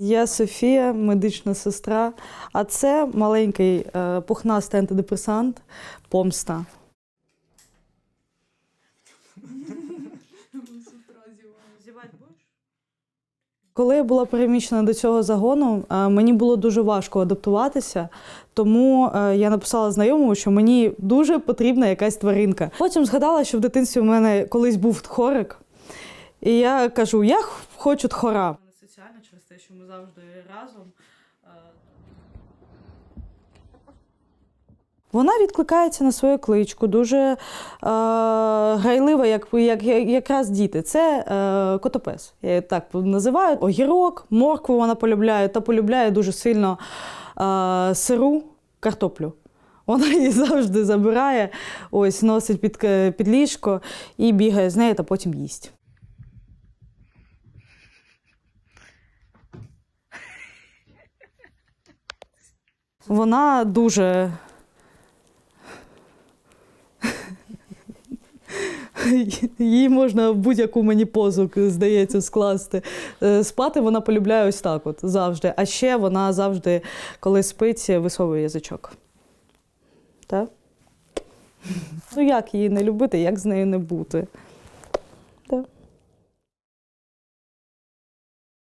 Я Софія, медична сестра, а це маленький е, пухнастий антидепресант помста. Коли я була переміщена до цього загону, е, мені було дуже важко адаптуватися, тому е, я написала знайомому, що мені дуже потрібна якась тваринка. Потім згадала, що в дитинстві у мене колись був тхорик, і я кажу: я хочу тхора. Соціально через те, що ми завжди разом. е, Вона відкликається на свою кличку, дуже е, грайлива, як, як, як якраз діти. Це е, котопес. Я її так називаю. Огірок, моркву вона полюбляє та полюбляє дуже сильно е, сиру картоплю. Вона її завжди забирає, ось носить під, під ліжко і бігає з нею та потім їсть. Вона дуже Їй можна будь-яку мені позу, здається, скласти. Е, Спати вона полюбляє ось так, от завжди. А ще вона завжди, коли спить, висовує язичок. Так? Ну як її не любити, як з нею не бути?